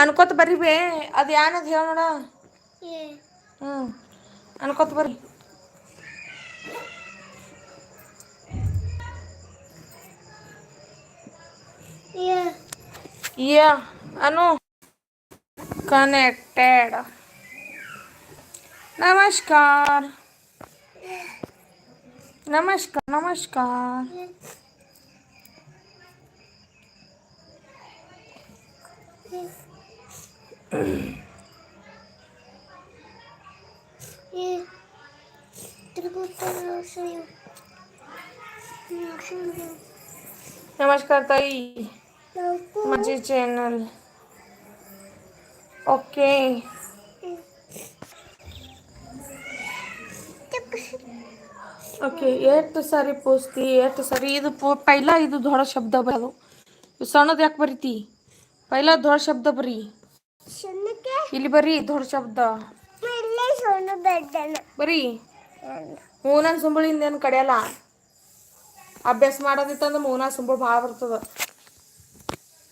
ಅನ್ಕೋತ ಬರ್ರಿ ಬೇ ಅದು ಏನದು ಹೇಳ ನೋಡ ಏ ಹ್ಞೂ ಅನ್ಕೋತ ಬರ್ರಿ ಏ ಯಾ ಅನು ಕನೆಕ್ಟೆಡ್ नमस्कार नमस्कार नमस्कार ಏ त्रिपुत्र संयोग नमस्कार ताई लवकर माझे चॅनल ओके ಓಕೆ ಎಷ್ಟು ಸಾರಿ ಪೋಸ್ತಿ ಎಷ್ಟು ಸಾರಿ ಇದು ಪೋ ಪೈಲ ಇದು ದೊಡ್ಡ ಶಬ್ದ ಬರೋದು ಇದು ಸಣ್ಣದು ಯಾಕೆ ಬರೀತಿ ಪೈಲ ದೊಡ್ಡ ಶಬ್ದ ಬರೀ ಶನಕ್ಕೆ ಇಲ್ಲಿ ಬರೀ ದೊಡ್ಡ ಶಬ್ದ. ಬರೀ ಮೂನನ್ ಸುಂಬಳಿಂದ ಏನು ಕಡೆಯಲ್ಲ. ಅಭ್ಯಾಸ ಮಾಡೋದಿತ್ತಂದ್ರೆ ಮೂನ ಸುಂಬಳು ಭಾಳ ಬರ್ತದ.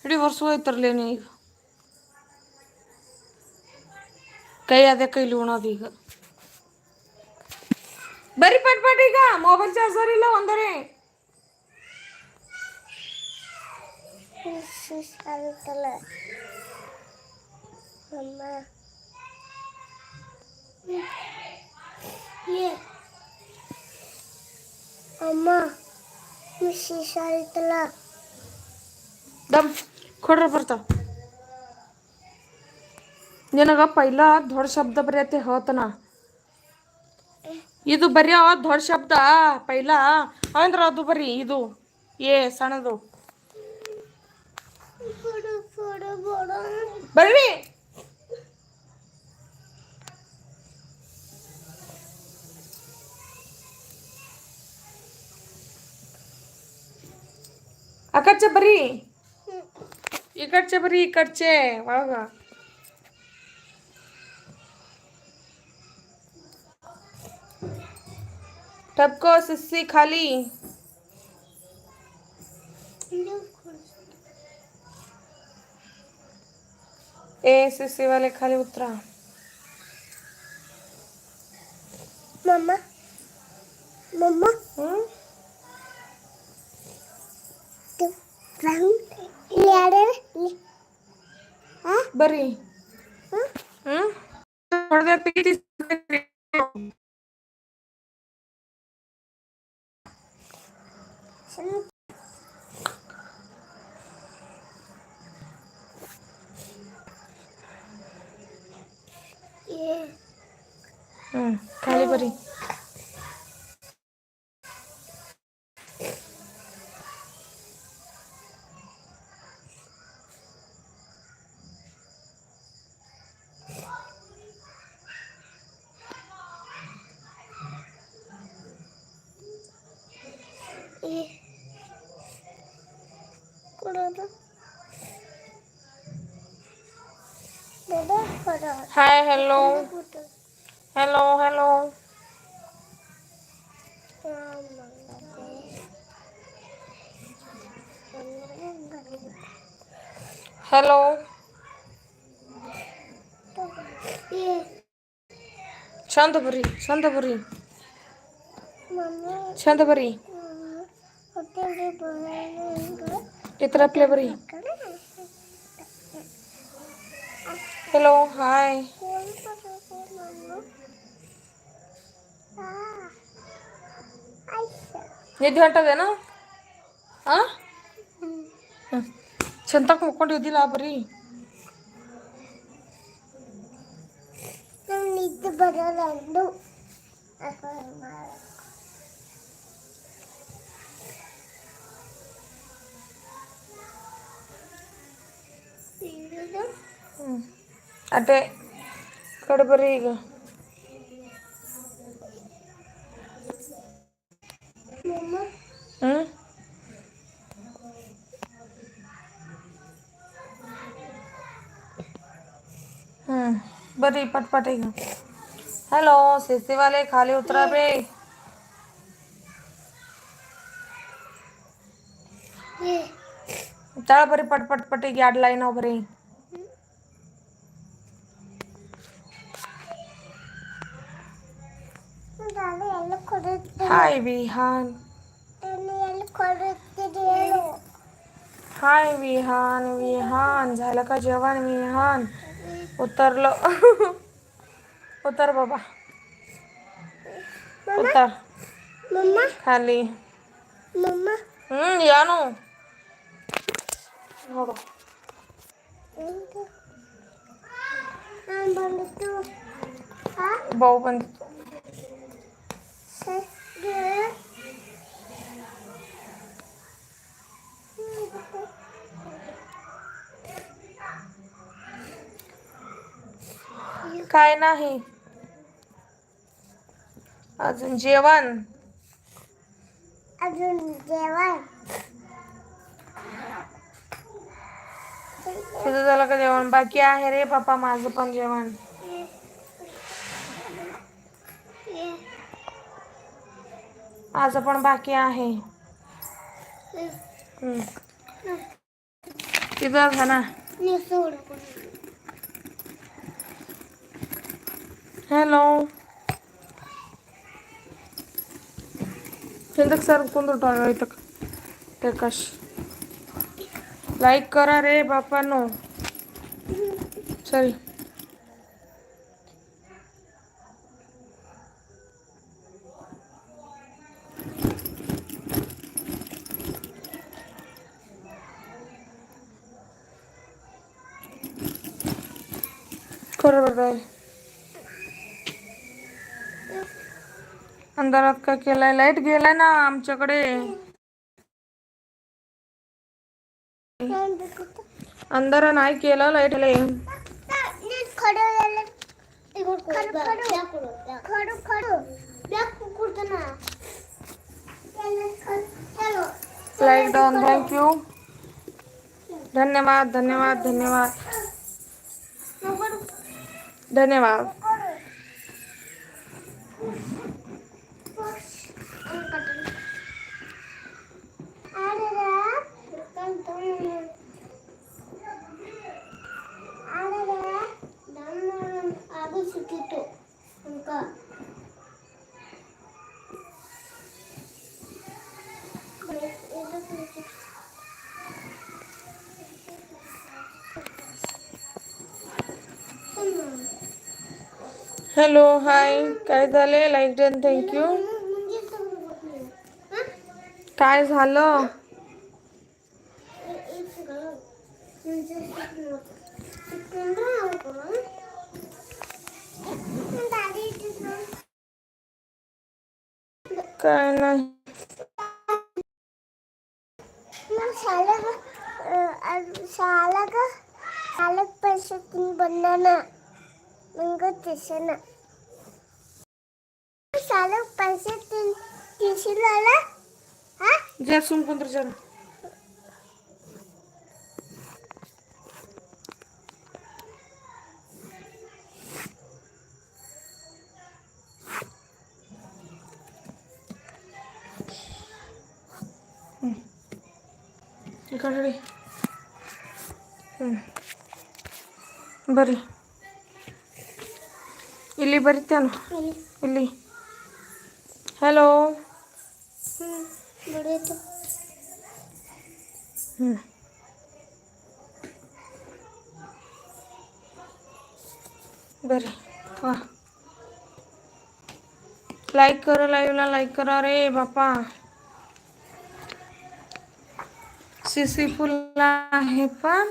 ಇಡೀ ವರ್ಷ ಹೋಯ್ತರ್ಲಿ ಈಗ. ಕೈ ಅದೇ ಕೈಲಿ ಉಣೋದು ಈಗ. ಬರೀ ಪಟ್ ಪಟ್ ಈಗ ಮೊಬೈಲ್ ಚಾರ್ಜರ್ ಇಲ್ಲ ಒಂದರೆ. ಅಮ್ಮ ಅಮ್ಮ ಮಿಸ್ಸಿ ಸಾರಿತಲ್ಲ ದಮ್ ಕೊಡ್ರ ಬರ್ತಾವ ನಿನಗ ಪೈಲ ದೊಡ್ಡ ಶಬ್ದ ಬರೆಯತ್ತೆ ಹೇಳ್ತಾನ. ಇದು ಬರೆಯೋ ದೊಡ್ಡ ಶಬ್ದ ಪೈಲ. ಅಂದ್ರೆ ಅದು ಬರೀ ಇದು. ಏ ಸಣ್ಣದು. ಬರ್ರಿ. ಅಕಚ್ಚ ಬರ್ರಿ ಈ ಕಡ್ಚೆ ಬರ್ರಿ ಈ ಕಡ್ಚೆ ಒಳಗ ಟಬ್ಕೋ ಸಿಸ್ಸಿ ಖಾಲಿ ಇದು ಕೊಡು ए सिस्सी वाले खाली उतरा ಮಮ್ಮ ಮಮ್ಮ हम्म ಬರ್ರಿ. ಹ್ಮ್? ಕೊಡೋದು ಹಾಯ್ ಹೆಲೋ ಕೊಡು ಹೆಲೋ ಹೆಲೋ ಹೆಲೋ ಏ ಚಂದ ಬರ್ರಿ ಚಂದ ಬರ್ರಿ ಮಮ್ಮ ಚಂದ ಬರ್ರಿ ಹೊಟ್ಟೆಗೆ ಬರೋದು ಈ ಥರ ಪ್ಲೇ ಬರ್ರಿ Hello hi. ఎద్దు అంటదేనా చింతకు ముక్కుంటే ఇది లాభరి Mm. ನಮ್ ನಿದ್ದೆ ಬರಲ್ಲ ಅಂದು ಹ್ಞೂ ಅದೇ ಕಡೆ ಬರ್ರಿ ಈಗ ಮಮ್ಮ ಹ್ಞೂ ಹ್ಞೂ ಬರ್ರಿ ಪಟ್ ಪಟ್ ಈಗ ಹಲೋ ಸಿಸಿ ವಾಲೆ ಖಾಲಿ ಉತ್ತರ ಬೇ ಏ ತಳ ಬರ್ರಿ ಪಟ್ ಪಟ್ ಪಟ್ ಈಗ ಎರಡು ಲೈನ್ ಅವ ಬರ್ರಿ ಕೊಡುತ್ತೇನೆ हाय विहान ನಾನು ಎಲ್ಲ ಕೊಡುತ್ತೇನೆ ಹೇಳು हाय विहान विहान झालं का जेवण विहान उतरलो उतर बाबा उतर ಮಮ್ಮ खाली ಮಮ್ಮ ಹ್ಮ್ ಯಾನು ನೋಡು ನಾನು ಬಂದಿತ್ತು ಹಾ ಬಾವು ಬಂದಿತ್ತು ಸರಿ काय नाही. अजून जेवण? अजून जेवण. तुझं झालं का जेवण? बाकी आहे रे पप्पा माझं पण जेवण. आज पण बाकी आहे. बघा ना. हॅलो. चिंतक सर कोण इथं. कश. लाईक करा रे बापानो सॉरी बरोबर आहे. अंधारात का केलाय? लाइट गेलाय ना आमच्याकडे. अंधारा नाही केला लाइट लाइट डाऊन थँक्यू धन्यवाद धन्यवाद धन्यवाद. धन्यवाद हॅलो हाय. काय झाले लाईक डन थँक्यू काय झालं? काय नाही. शाळा शाळा का शाळेत पैसे तुम्ही बनणार ना. mengikuti di sana. Selalu pasti di di sini lah, ha? Dia sungguh terjadi. Hmm. Ikan ini. Kan, hmm. Beri. ಇಲ್ಲಿ ಬರಿತೇನು ಇಲ್ಲಿ ಹಲೋ ಹ್ಞೂ ಬಿಡಿತು हम्म. बरे वा लाईक करा लाईव्हला लाईक करा रे बापा सीसी फुल आहे पण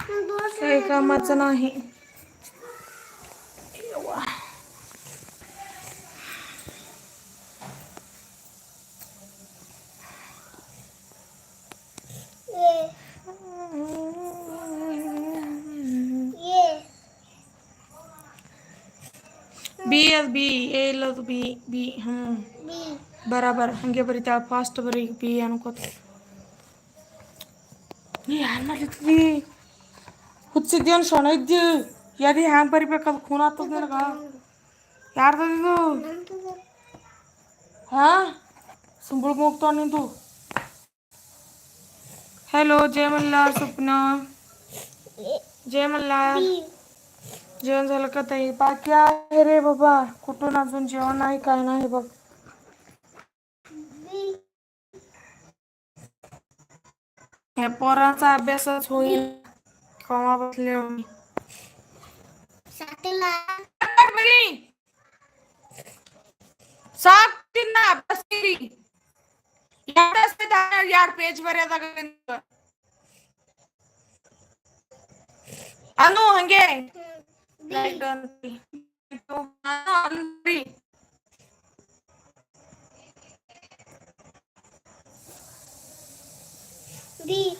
काही कामाचं नाही ಬಿ ಅದು ಬಿ ಎ ಇಲ್ಲದು ಬಿ ಬಿ ಹ್ಞೂ ಬಿ ಬರಾಬರ್ ಹಂಗೆ ಬರಿತಾಳ ಫಾಸ್ಟ್ ಬರೀ ಬಿ ಅನ್ಕೋತ ನೀ ಯಾರು ಮಾಡ್ಲಿತ್ತಿ ಹುಚ್ಚಿದ್ಯನ್ ಸೊಣ ಇದ್ದಿ ಯಾದಿ ಹ್ಯಾಂಗೆ ಬರಿಬೇಕದು ಖೂನ್ ಆಗ್ತದ ನಿನಗ ಯಾರ್ದದಿದು ಹಾ ಸುಂಬಳ ಹೋಗ್ತಾವ ನಿಂದು ಹಲೋ ಜಯ ಮಲ್ಲಾರ್ ಸ್ವಪ್ನ ಜಯ ಮಲ್ಲಾರ್ ಬಿ जेवण झालं का ताई? बाकी आहे रे बाबा. कुठून अजून जेवण नाही काय नाही बघ. हे पोरांचा अभ्यासच होईल. कमा बसले मी सातेला सात दिन अभ्यास केली? याड असते त्या याड पेज वर. अनु हंगे. Like, country. Country. D.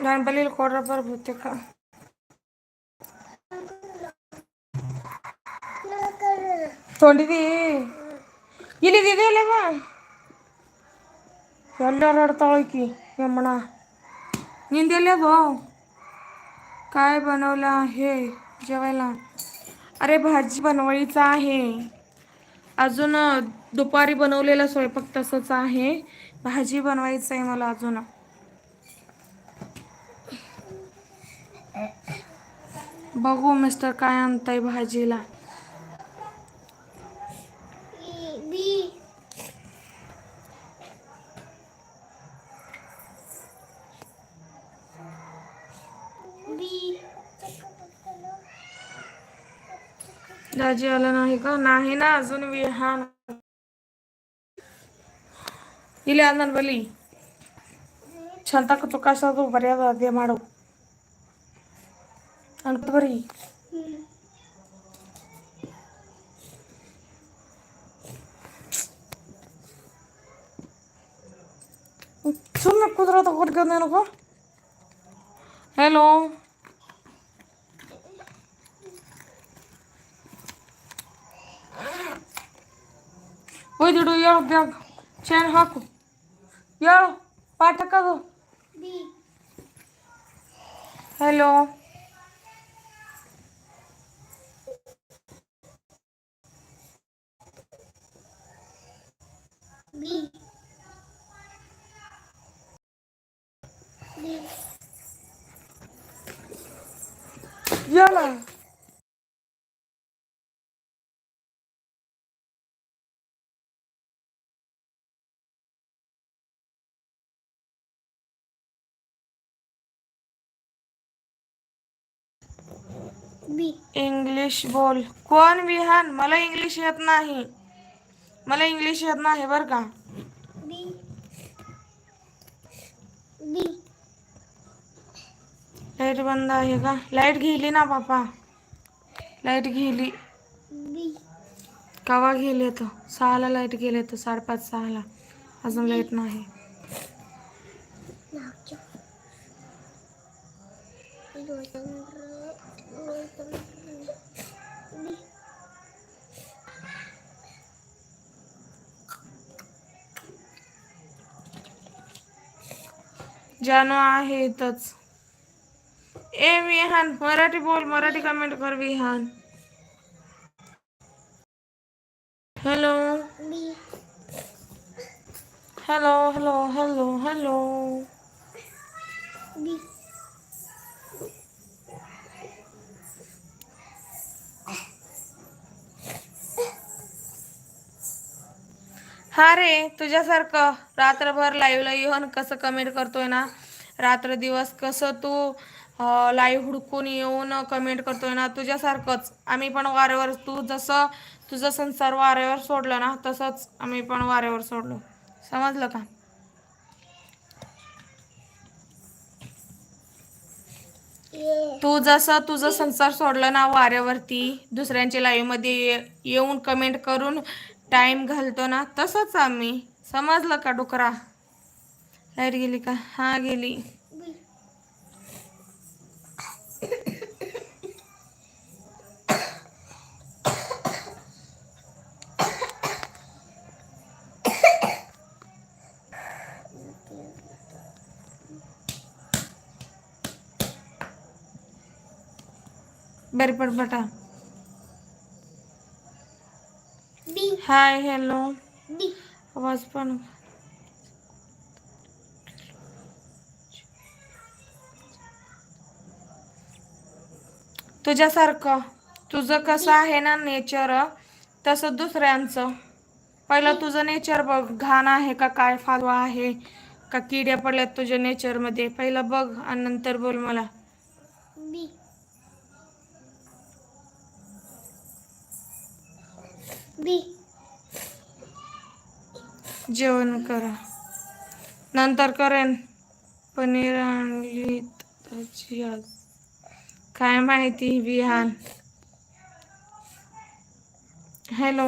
ಗಣಪಲಿ ಕೊಡ್ರಪ್ಪ ಬಹುತೇಕ ತೊಗೊಂಡಿದಿ ಇಲ್ಲಿ ಇದೆಯಲ್ಲವ ಎಲ್ಲಾರು ಆಡ್ತಾಳಕಿ ಯಮ್ಮಣ निंदेले काय बनवलं आहे जेवायला अरे भाजी बनवायचं आहे अजून दुपारी बनवलेला स्वयंपाक तसंच आहे भाजी बनवायचं आहे मला अजून बघू मिस्टर काय आणताय भाजीला बी बी दाजी आला नाही का नाही ना अजून विहान ಇಲ್ಲಿ ನನ್ನ ಬಲಿ ಚಂತಕ ತುಕಾಸೋದು ಬರೆಯೋದು ಅದೇ ಮಾಡು ಅಂತ ಬರೀ ಸುಮ್ಮನೆ ಕುದ್ರ ತಗೊಡ್ಕ ನನಗೂ ಹಲೋ ಒಯ್ದಿಡು ಹೇಳು ಬ್ಯಾಗ್ ಚೈನ್ ಹಾಕು ಹೇಳು ಪಾಠ ಹಾಕೋದು ಬಿ ಹಲೋ इंग्लिश बोल. कौन विहान? मला इंग्लिश येत नाही. मला इंग्लिश येत नाही बरं का. बी. बी. लाईट बंद आहे का? लाईट गेली ना पापा लाईट गेली. बी. कवा गेले तर सहाला लाईट गेले तर साडेपाच सहाला. अजून लाईट नाही. जानो आहेतच. ए विहान मराठी बोल मराठी कमेंट कर विहान. हा रे तुझ्यासारखं रात्रभर लाईव्हला येऊन कसं कमेंट करतोय ना? रात्र दिवस कसं तू लाईव्ह हुडकून येऊन कमेंट करतोय ना? तुझ्यासारखंच. आम्ही पण वाऱ्यावर तू जसं तुझं संसार वाऱ्यावर सोडलं ना तसंच आम्ही पण वाऱ्यावर सोडलो. समजलं का? तू जसं तुझं संसार सोडलं ना वाऱ्यावरती दुसऱ्यांच्या लाईव्हमध्ये येऊन कमेंट करून टाईम घालतो ना तसंच आम्ही. समजलं का डुकरा? लाइट गेली का? हा गेली. बरी पट बटा हाय हॅलो. आवाज पण. तुझ्यासारखं. तुझं कसं आहे ना नेचर? तसं दुसऱ्यांचं. पहिलं तुझं नेचर बघ. घाण आहे का काय फालवा आहे? का किड्या पडल्यात तुझ्या नेचरमध्ये? पहिलं बघ आणि नंतर बोल मला. बी जेवण करा. नंतर करेन. पनीर आणली त्याची आज. काय माहिती बिहान. हॅलो.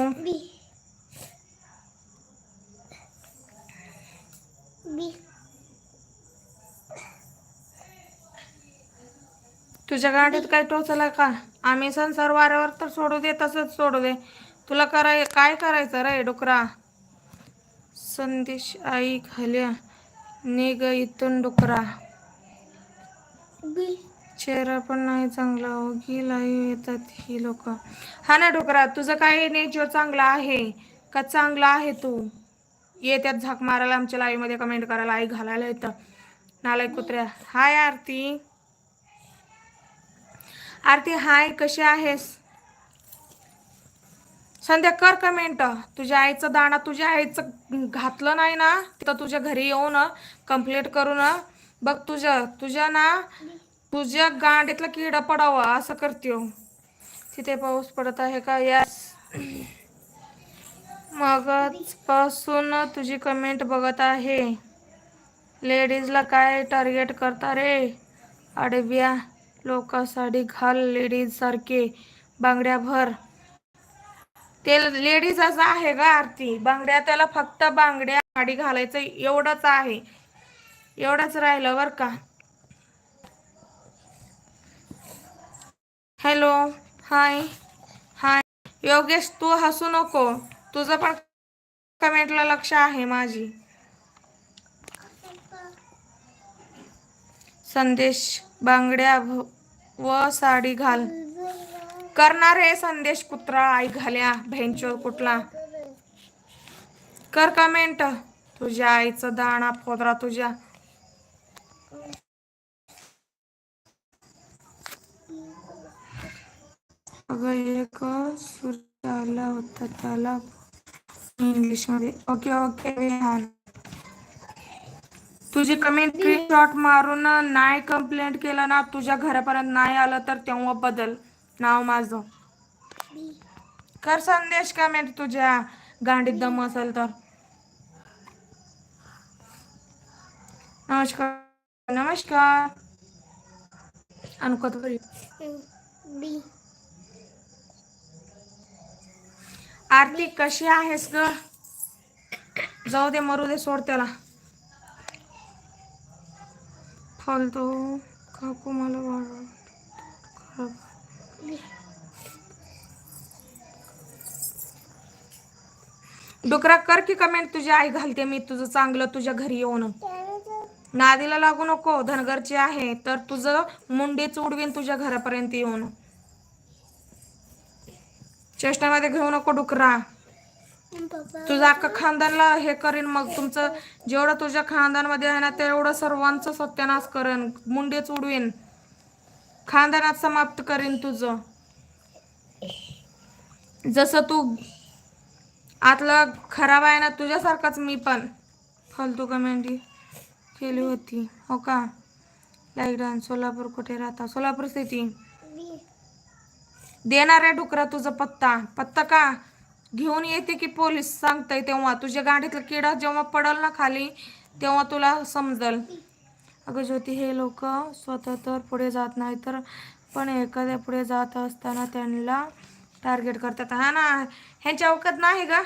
तुझ्या गाडीत काय टोचला का? आम्ही संसार वाऱ्यावर तर सोडू दे तसंच सोडू दे. तुला कराय काय करायचं रे डुकरा? संदेश आई खाल्या निघ इथून डुकरा. चेहरा पण नाही चांगला ओगी लाईव्ह येतात ही लोक. हा ना डुकरा तुझं काय नेचर चांगला आहे का चांगला आहे तू? येत्यात झाक मारायला आमच्या लाईव्हमध्ये कमेंट करायला आई घालायला येतं. नालाय कुत्र्या. हाय आरती. आरती हाय कशी आहेस? संध्या कर कमेंट तुझ्या आईचं दाणा तुझ्या आईचं घातलं नाही ना तर तुझ्या घरी येऊन कंप्लीट करून बघ तुझ्या तुझ्या ना तुझ्या गांडीतला किडा पडावा असं करते. तिथे पाऊस पडत आहे का? यास मगच पासून तुझी कमेंट बघत आहे. लेडीजला काय टार्गेट करता रे? अडब्या लोकांसाठी घाल लेडीज सारखे. बांगड्या भर ते लेडीज असं आहे का आरती. बांगड्या त्याला फक्त बांगड्या साडी घालायचं एवढंच आहे. एवढंच राहिलं बर का. हॅलो हाय हाय योगेश तू हसू नको. तुझं पण कमेंटला लक्ष आहे माझी. संदेश बांगड्या व साडी घाल. करणार आहे संदेश कुत्रा आई घाल्या भेंचो कुठला? कर कमेंट तुझ्या आईचं दाणा फोदरा तुझ्या. अगं एक सूर्य आला होता त्याला इंग्लिशमध्ये ओके ओके विहान तुझी कमेंट स्क्रीनशॉट मारून नाही कंप्लेंट केलं ना तुझ्या घरापर्यंत नाही आलं तर तेव्हा बदल. नाव माझं. कर संदेश कमेंट तुझ्या गांडीत दम असेल तर. नमस्कार. नमस्कार. अनुकत आरती कशी आहेस ग? जाऊ दे मरू दे सोड त्याला. फालतू काकू मला वाढ डुकरा कर की कमेंट तुझी आई घालते मी तुझं चांगलं तुझ्या घरी येऊन. नादीला लागू नको धनगरची आहे तर तुझं मुंडीच उडवीन तुझ्या घरापर्यंत येऊन. चेष्टामध्ये घेऊ नको डुकरा. तुझा तुझं अख्खा खानदानला हे करीन मग तुमचं जेवढं तुझ्या खानदानमध्ये आहे ना तेवढं सर्वांचं सत्यानाश करेन मुंडेच उडवीन खानदानात समाप्त करेन तुझं. जसं तू आतला खराब आहे ना तुझ्यासारखाच मी पण फालतू कमेंटी केली होती. हो का? लाईक सोलापूर कुठे राहता? सोलापूर स्थिती देणार आहे डुकरा तुझा पत्ता. पत्ता का? घेऊन येते की पोलीस? सांगताय तेव्हा. तुझ्या गाडीतला किडा जेव्हा पडल ना खाली तेव्हा तुला समजल. अगं ज्योती हे लोक स्वतः तर पुढे जात नाही तर पण एखाद्या पुढे जात असताना त्यांना टार्गेट करतात. हा ना? ह्यांच्या अवकात नाही का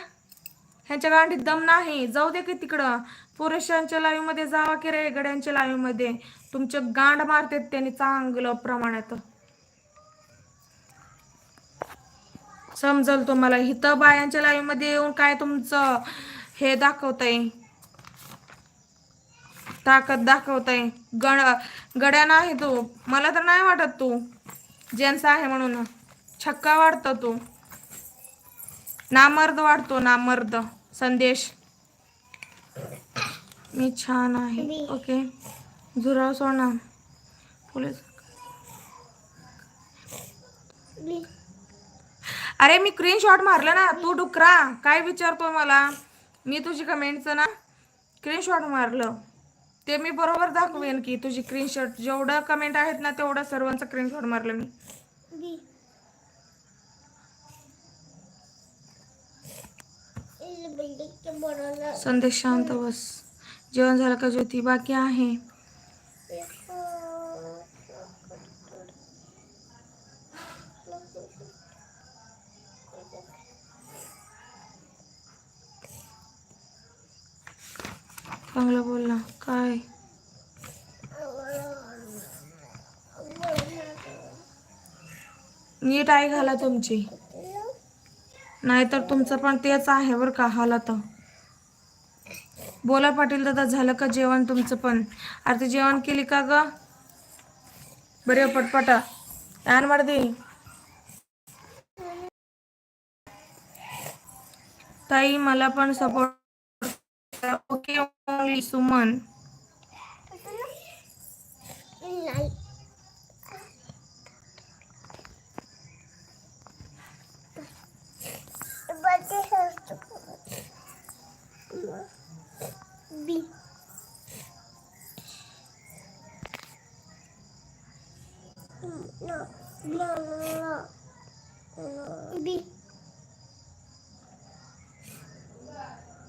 ह्यांच्या गांडीत दम नाही. जाऊ दे की तिकडं. पुरुषांच्या लाईमध्ये जावा की रे गड्यांच्या लाईव्हमध्ये तुमचे गांड मारतात त्यांनी चांगलं प्रमाणात. समजल तुम्हाला? इथं बायांच्या लाईव्हमध्ये येऊन काय तुमचं हे दाखवतंय? ताकद दाखवतंय. गड गड्या नाही तू. मला तर नाही वाटत तू. जेंट्स आहे म्हणून. छक्का वाटतो तू. नामर्द वाटतो नामर्द. संदेश. मी छान आहे. ओके. झुराव सोडा पोलीस. अरे मी स्क्रीन शॉट मारलं ना. तू डुकरा. काय विचारतोय मला? मी तुझी कमेंटचं ना स्क्रीन शॉट मारलं. ते मी बरोबर दाखवेन की तुझी स्क्रीनशॉट जेवढं कमेंट आहेत ना तेवढं सर्वांचं स्क्रीनशॉट मारलं मी. संदेश शांत बस. जेवण झालं का ज्योती? बाकी आहे. चांगलं बोल ना. काय? नीट आहे घाला तुमची. नाहीतर तुमचं पण तेच आहे बरं का हालात बोला पाटील दादा झालं का जेवण तुमचं पण? अरे ते जेवण केली का ग? बरे पटपटा. यान दे ताई मला पण support okay only Suman. B. No, no, no, no. B.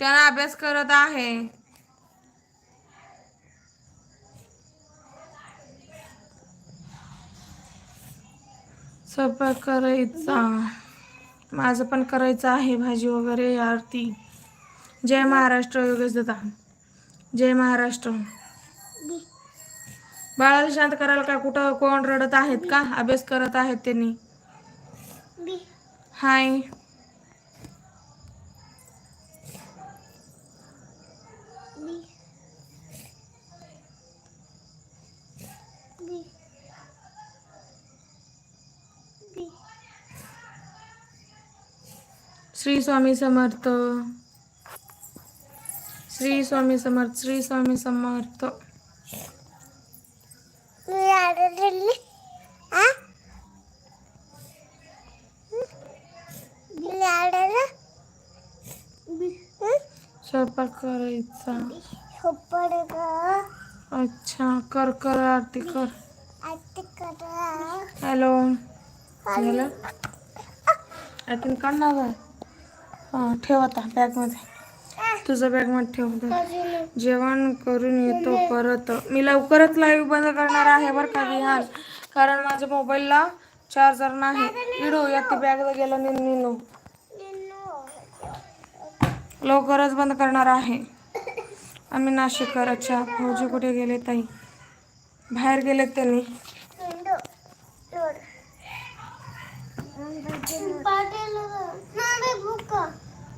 त्याला अभ्यास करत आहे. स्वयंपाक करायचा. माझं पण करायचं आहे भाजी वगैरे आरती. जय महाराष्ट्र योगेश दादा. जय महाराष्ट्र. बाळाला शांत करायला का कुठं कोण रडत आहेत का? अभ्यास करत आहेत त्यांनी. हाय. श्री स्वामी समर्थ. श्री स्वामी समर्थ श्री स्वामी समर्थ. स्वयंपाक करायचा. अच्छा कर कर आरती कर. हॅलो. झालं? आरती काढ ना गं. हां ठेव आता बॅगमध्ये तुझं बॅगमध्ये ठेव जेवण करून येतो परत मी लवकरच लाईव्ह बंद करणार आहे बरं का विहान कारण माझ्या मोबाईलला चार्जर नाही इडू या ती बॅग गेलं निन्नू लवकरच बंद करणार आहे आम्ही नाशिककर अच्छा भाऊजी कुठे गेले ताई बाहेर गेलेत त्यांनी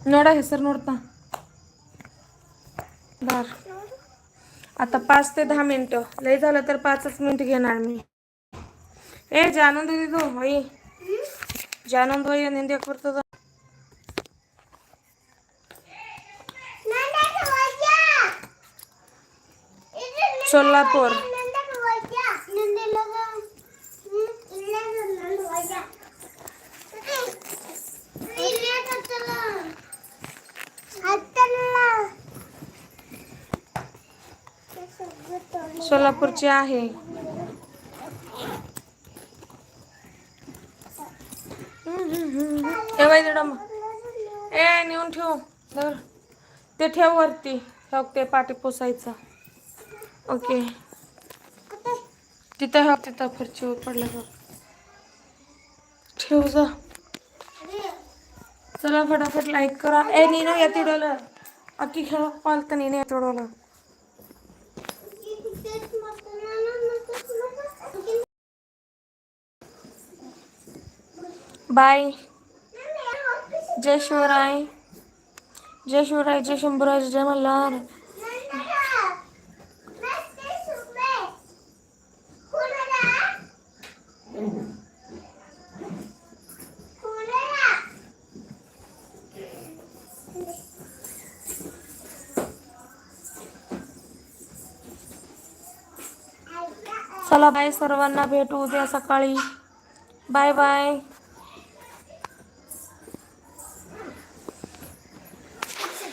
ನೋಡ ಹೆಸರು ನೋಡ್ತಾ बर आता पाच ते दहा मिनिटं लय झालं तर पाचच मिनिट घेणार मी ए जाणून दे तू होई जाणून होई निंद्या करतो तो. सोलापूर सगळं तोडलं. सोलापूरची आहे. ए ए नेऊन ठेव. दर ते ठेव वरती. ठेव ते पाठी पोसायचा. ओके. तिथं ठेव तिथं फरची पडलं बघ. ठेव जा. व्हिडिओला फटाफट लाईक करा. ए नीनो या तिडवलं अक्की खेळ पालत नीने या तिडवलं बाय. जय शिवराय. जय शिवराय जय शंभूराज जय मल्हार चला बाय सर्वांना भेटू उद्या सकाळी. Bye bye.